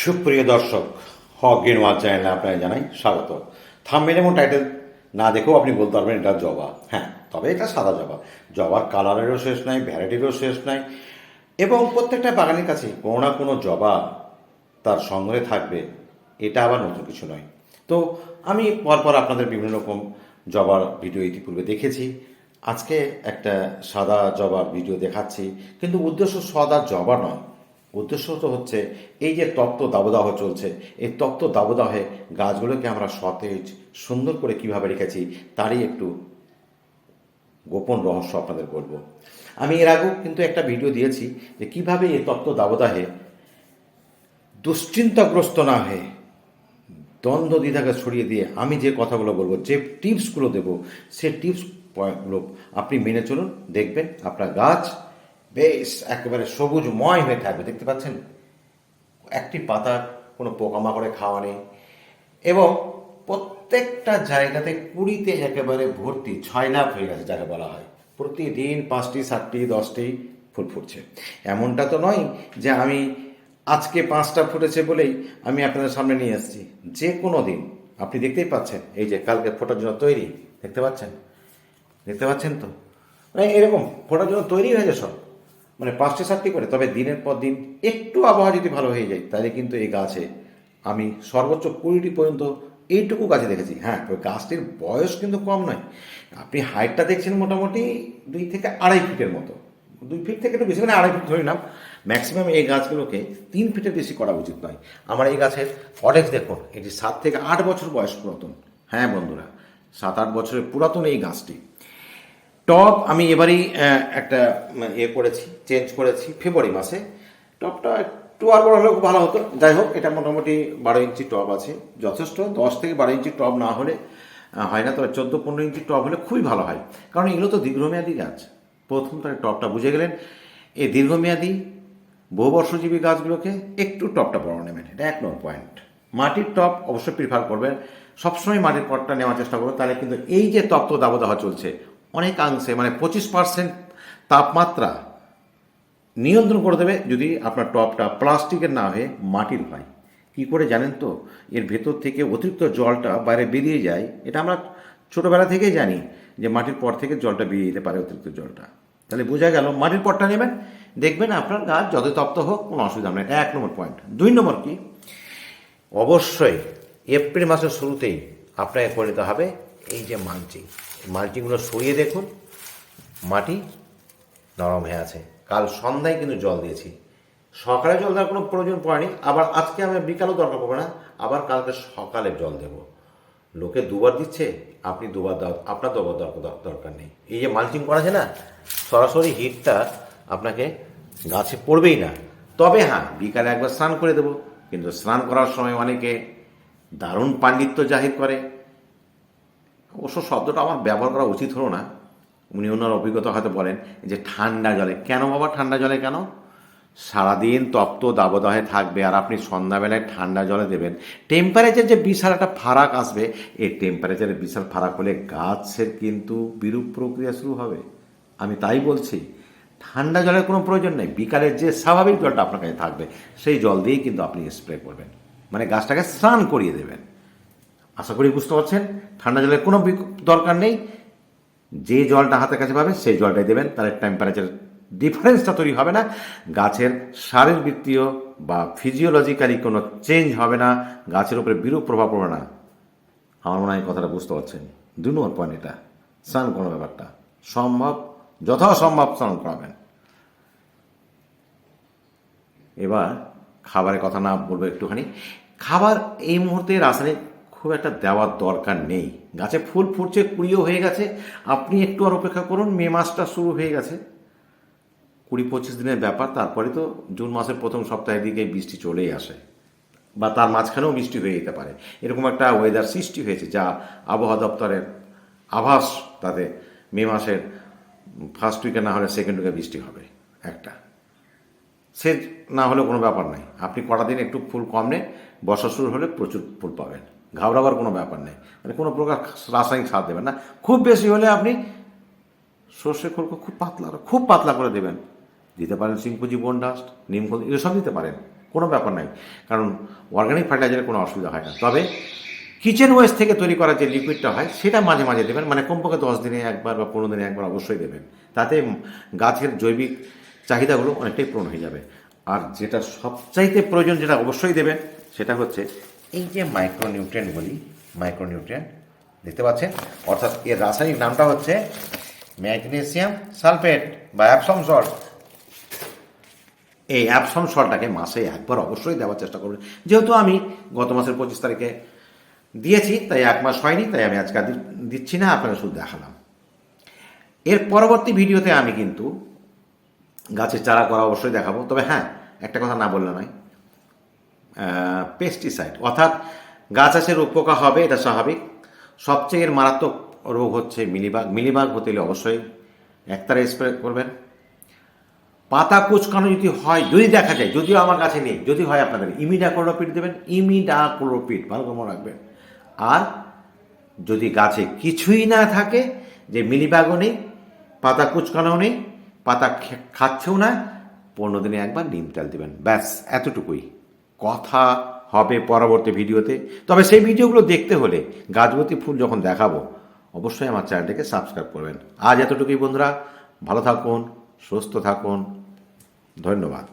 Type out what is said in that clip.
সুপ্রিয় দর্শক, হক গ্রিনওয়াল চ্যানেলে আপনাকে জানাই স্বাগত। থাম্বেল এবং টাইটেল না দেখেও আপনি বলতে পারবেন এটা জবা। হ্যাঁ তবে এটা সাদা জবা। জবার কালারেরও শেষ নাই, ভ্যারাইটিরও শেষ নাই এবং প্রত্যেকটা বাগানের কাছে কোনো না কোনো জবা তার সংগ্রহে থাকবে, এটা আবার নতুন কিছু নয়। তো আমি পরপর আপনাদের বিভিন্ন রকম জবার ভিডিও ইতিপূর্বে দেখেছি। আজকে একটা সাদা জবার ভিডিও দেখাচ্ছি, কিন্তু উদ্দেশ্য সাদা জবা নয় উদ্দেশ্য তো হচ্ছে এই যে তত্ত্ব দাবদাহ চলছে, এই তত্ত্ব দাবদাহে গাছগুলোকে আমরা সতেজ, সুন্দর করে কীভাবে রেখেছি তারই একটু গোপন রহস্য আপনাদের বলব। আমি এর আগেও কিন্তু একটা ভিডিও দিয়েছি যে কীভাবে এই তত্ত্ব দাবদাহে দুশ্চিন্তাগ্রস্ত না হয়ে দ্বন্দ্ব দ্বিধাকে ছড়িয়ে দিয়ে আমি যে কথাগুলো বলব, যে টিপসগুলো দেব, সে টিপসগুলো আপনি মেনে চলুন, দেখবেন আপনার গাছ বেশ একেবারে সবুজময় হয়ে থাকবে, দেখতে পাচ্ছেন? একটি পাতার কোনো পোকামাকড়ে খাওয়া নেই এবং প্রত্যেকটা জায়গাতে কুড়িতে একেবারে ভর্তি ছয় হয়ে গেছে, যাকে বলা হয়। প্রতিদিন পাঁচটি, সাতটি, দশটি ফুল ফুটছে। এমনটা তো নয় যে আমি আজকে পাঁচটা ফুটেছে বলেই আমি আপনাদের সামনে নিয়ে এসেছি। যে কোনো দিন, আপনি দেখতেই পাচ্ছেন, এই যে কালকে ফোটার জন্য তৈরি, দেখতে পাচ্ছেন? দেখতে পাচ্ছেন তো? মানে এরকম, ফোটার জন্য তৈরি হয়েছে সব। মানে পাঁচটি সাতটি করে, তবে দিনের পর দিন একটু আবহাওয়া যদি ভালো হয়ে যায়, তাহলে কিন্তু এই গাছে আমি সর্বোচ্চ কুড়িটি পর্যন্ত এইটুকু গাছে দেখেছি। হ্যাঁ তবে গাছটির বয়স কিন্তু কম নয়। আপনি হাইটটা দেখছেন মোটামুটি দুই থেকে আড়াই ফিটের মতো। দুই ফিট থেকে একটু বেশি মানে আড়াই ফিট ধরে নাম ম্যাক্সিমাম এই গাছগুলোকে তিন ফিটের বেশি করা উচিত নয়। আমার এই গাছের অনেক দেখুন, এটি সাত থেকে আট বছর বয়স পুরাতন। হ্যাঁ বন্ধুরা, সাত আট বছরের পুরাতন এই গাছটি। টপ আমি এবারেই একটা ইয়ে করেছি, চেঞ্জ করেছি ফেব্রুয়ারি মাসে। টপটা একটু আর বড় হলে খুব ভালো হতো। যাই হোক, এটা মোটামুটি বারো ইঞ্চি টপ আছে, যথেষ্ট। দশ থেকে বারো ইঞ্চি টপ না হলে হয় না, তবে চোদ্দ পনেরো ইঞ্চি টপ হলে খুবই ভালো হয়। কারণ এগুলো তো দীর্ঘমেয়াদী গাছ। প্রথম তার টপটা বুঝে গেলেন, এই দীর্ঘমেয়াদী বহুবর্ষজীবী গাছগুলোকে একটু টপটা বড় নেবেন। এটা এক নম্বর পয়েন্ট। মাটির টপ অবশ্যই প্রিফার করবেন। সবসময় মাটির পটটা নেওয়ার চেষ্টা করবেন, তাহলে কিন্তু এই যে তত্ত্ব দাবদাহ চলছে অনেকাংশে মানে পঁচিশ পার্সেন্ট তাপমাত্রা নিয়ন্ত্রণ করে দেবে যদি আপনার টপটা প্লাস্টিকের না হয়ে মাটির হয়। কি করে জানেন তো? এর ভেতর থেকে অতিরিক্ত জলটা বাইরে বেরিয়ে যায়। এটা আমরা ছোটোবেলা থেকেই জানি যে মাটির পর থেকে জলটা বেরিয়ে যেতে পারে অতিরিক্ত জলটা। তাহলে বোঝা গেল, মাটির পটটা নেবেন, দেখবেন আপনার গাছ যত তপ্ত হোক, কোনো অসুবিধা নেই। এক নম্বর পয়েন্ট দুই নম্বর কি? অবশ্যই এপ্রিল মাসের শুরুতেই আপনাকে করে নিতে হবে এই যে মালচিং মালচিংগুলো সরিয়ে দেখুন। মাটি নরম হয়ে আছে। কাল সন্ধ্যায় কিন্তু জল দিয়েছি। সকালে জল দেওয়ার কোনো প্রয়োজন পড়েনি। আবার আজকে আমি বিকালেও দরকার পড়বে না। আবার কালকে সকালে জল দেব। লোকে দুবার দিচ্ছে, আপনি দুবার দাও আপনার দুবার দরকার দরকার নেই। এই যে মালচিং করা আছে না, সরাসরি হিটটা আপনাকে গাছে পড়বেই না। তবে হ্যাঁ বিকালে একবার স্নান করে দেবো। কিন্তু স্নান করার সময় অনেকে দারুণ পাণ্ডিত্য জাহির করে। অবশ্য শব্দটা আমার ব্যবহার করা উচিত হলো না। উনি ওনার অভিজ্ঞতা হয়তো বলেন যে ঠান্ডা জলে। কেন বাবা ঠান্ডা জলে কেন? সারাদিন তপ্ত দাবদাহে থাকবে আর আপনি সন্ধ্যাবেলায় ঠান্ডা জলে দেবেন। টেম্পারেচার যে বিশাল একটা ফারাক আসবে, এই টেম্পারেচারের বিশাল ফারাক হলে গাছের কিন্তু বিরূপ প্রক্রিয়া শুরু হবে। আমি তাই বলছি, ঠান্ডা জলের কোনো প্রয়োজন নেই। বিকালের যে স্বাভাবিক জলটা আপনার কাছে থাকবে, সেই জল দিয়েই কিন্তু আপনি স্প্রে করবেন। মানে গাছটাকে স্নান করিয়ে দেবেন। আশা করি বুঝতে পারছেন। ঠান্ডা জলের কোনো দরকার নেই। যে জলটা হাতের কাছে পাবে, সেই জলটাই দেবেন। তাহলে টেম্পারেচার ডিফারেন্সটা তৈরি হবে না। গাছের শারীরবৃত্তীয় বা ফিজিওলজিক্যালি কোনো চেঞ্জ হবে না। গাছের উপরে বিরূপ প্রভাব পড়বে না। আমার মনে হয় কথাটা বুঝতে পারছেন। দু নম্বর পয়েন্ট এটা। স্নান করার ব্যাপারটা। সম্ভব, যথাসম্ভব স্নান করাবেন। এবার খাবারের কথা না বলব একটুখানি। খাবার এই মুহূর্তে রাসায়নিক খুব একটা দেওয়ার দরকার নেই। গাছে ফুল ফুটছে, কুড়িও হয়ে গেছে। আপনি একটু আর অপেক্ষা করুন, মে মাসটা শুরু হয়ে গেছে। কুড়ি পঁচিশ দিনের ব্যাপার, তারপরে তো জুন মাসের প্রথম সপ্তাহের দিকে বৃষ্টি চলেই আসে। বা তার মাঝখানেও বৃষ্টি হয়ে যেতে পারে। এরকম একটা ওয়েদার সৃষ্টি হয়েছে যা আবহাওয়া দপ্তরের আভাস তাতে মে মাসের ফার্স্ট উইকে না হলে সেকেন্ড উইকে বৃষ্টি হবে, একটা। সে না হলে কোনো ব্যাপার নাই। আপনি কটা দিন একটু ফুল কম নেন, বর্ষা শুরু হলে প্রচুর ফুল পাবেন। ঘাবড়াবার কোনো ব্যাপার নেই। মানে কোনো প্রকার রাসায়নিক সার দেবেন না। খুব বেশি হলে আপনি সর্ষে খোলকে খুব পাতলা খুব পাতলা করে দেবেন। দিতে পারেন সিংকুচি বনডাস্ট নিমখোল এগুলো সব দিতে পারেন। কোনো ব্যাপার নাই। কারণ অর্গানিক ফার্টিলাইজারের কোনো অসুবিধা হয় না। তবে কিচেন ওয়েস্ট থেকে তৈরি করা যে লিকুইডটা হয়, সেটা মাঝে মাঝে দেবেন। মানে কমপক্ষে দশ দিনে একবার বা পনেরো দিনে একবার অবশ্যই দেবেন। তাতে গাছের জৈবিক চাহিদাগুলো অনেকটাই পূরণ হয়ে যাবে। আর যেটা সবচাইতে প্রয়োজন, যেটা অবশ্যই দেবেন, সেটা হচ্ছে এই যে মাইক্রোনিউট্রিয়েন্ট বলি মাইক্রোনিউট্রিয়েন্ট দেখতে পাচ্ছেন? অর্থাৎ এর রাসায়নিক নামটা হচ্ছে ম্যাগনেসিয়াম সালফেট বা অ্যাপসম সল্ট। এই অ্যাপসম সল্টটাকে মাসে একবার অবশ্যই দেওয়ার চেষ্টা করবেন। যেহেতু আমি গত মাসের পঁচিশ তারিখে দিয়েছি, তাই এক মাস হয়নি, তাই আমি আজকে দিচ্ছি না আপনারা শুধু দেখালাম। এর পরবর্তী ভিডিওতে আমি কিন্তু গাছের চারা করা অবশ্যই দেখাবো। তবে হ্যাঁ একটা কথা না বললে নয় পেস্টিসাইড অর্থাৎ গাছ আছে, রোগ পোকা হবে, এটা স্বাভাবিক। সবচেয়ে মারাত্মক রোগ হচ্ছে মিলিবাগ। মিলিবাগ হতে হলে অবশ্যই একতারে স্প্রে করবেন। পাতা কুচকানো যদি হয়, যদি দেখা যায়, যদিও আমার কাছে নেই, যদি হয় আপনাদের ইমিডা ক্লোরোপিড দেবেন ইমিডা ক্লোরোপিড ভালো করে মনে রাখবেন। আর যদি গাছে কিছুই না থাকে, যে মিলিবাগও নেই, পাতা কুচকানো নেই, পাতা খাচ্ছেও না, পনেরো দিনে একবার নিম তেল দেবেন। ব্যাস, এতটুকুই। কথা হবে পরবর্তী ভিডিওতে। তবে সেই ভিডিওগুলো দেখতে হলে গাছবতী ফুল যখন দেখাবো, অবশ্যই আমার চ্যানেলটাকে সাবস্ক্রাইব করবেন। আজ এতটুকুই বন্ধুরা, ভালো থাকুন, সুস্থ থাকুন, ধন্যবাদ।